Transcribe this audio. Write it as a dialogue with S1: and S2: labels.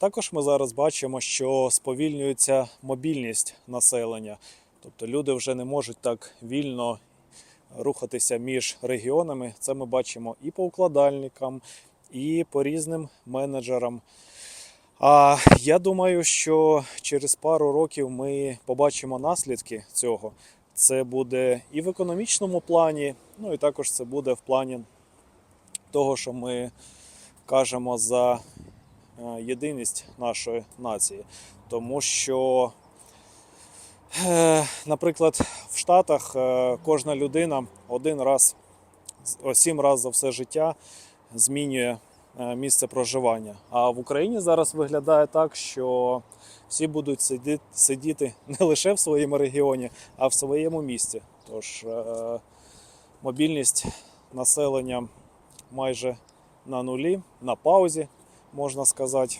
S1: Також ми зараз бачимо, що сповільнюється мобільність населення. Тобто люди вже не можуть так вільно рухатися між регіонами. Це ми бачимо і по укладальникам, і по різним менеджерам. А я думаю, що через пару років ми побачимо наслідки цього. Це буде і в економічному плані, ну і також це буде в плані того, що ми кажемо за єдиність нашої нації. Тому що, е, наприклад, в Штатах е, кожна людина один раз, сім разів за все життя змінює е, місце проживання. А в Україні зараз виглядає так, що всі будуть сиди- сидіти не лише в своєму регіоні, а в своєму місті. Тож е, мобільність населення майже на нулі, на паузі, можна сказати.